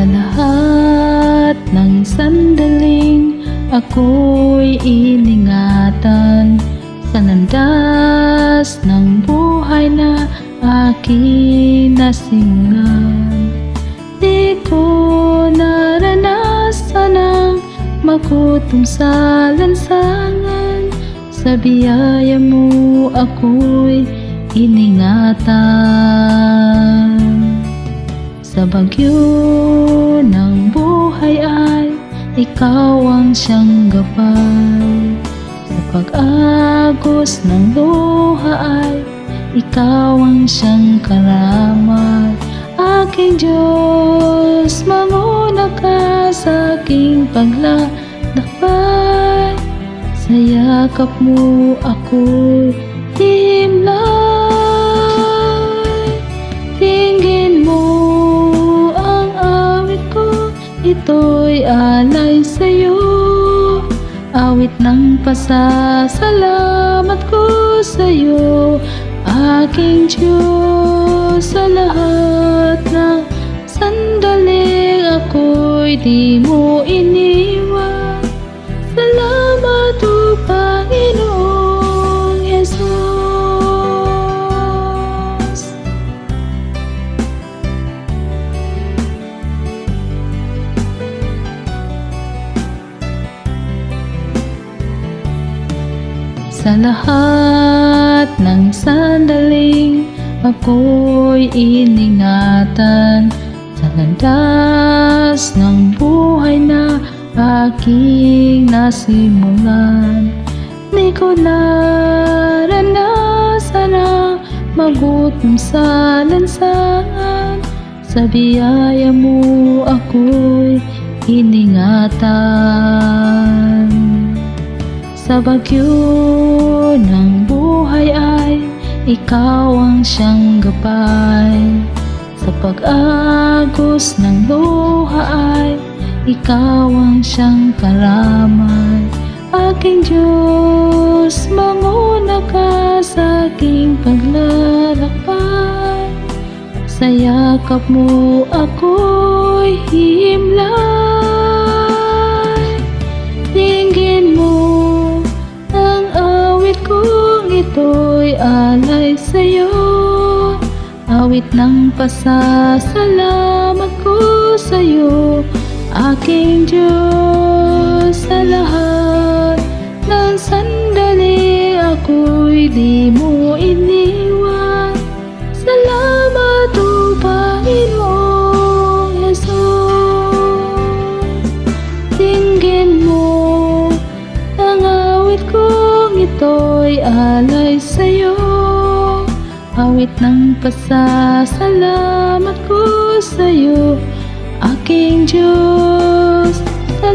Sa lahat ng sandaling ako'y iningatan Sa landas ng buhay na aking nasimulan Di ko naranasan ang makutom sa lansangan. Sa biyaya mo ako'y iningatan Sa bagyo ng buhay ay ikaw ang siyang gabay. Sa pag-agos ng luha ay ikaw ang siyang karamat Aking Diyos, mamuna ka sa aking paglalakbay. Sa yakap mo ako'y Ito'y alay sa'yo. Awit ng pasasalamat ko sa'yo Aking Diyos. Sa lahat ng sandaling ako'y di mo iniwan Sa lahat ng sandaling ako'y iningatan Sa landas ng buhay na aking nasimulan. Di ko naranasan ang magutom sa lansangan Sa biyaya mo ako'y iningatan sa bagyo ng buhay ay ikaw ang siyang gabay. Sa pag-agos ng luha ay ikaw ang siyang karamay. Aking Diyos, manguna ka sa aking paglalakbay. Sa yakap mo ako'y Awit ng pasasalamat ko sa'yo Aking Diyos sa lahat ng sandali Ako'y di mo iniwan. Salamat o Panginoong Jesus Tingin mo ang awit kong ito'y alay sa'yo Awit ng pasasalamat ko sa'yo Aking Diyos. Sa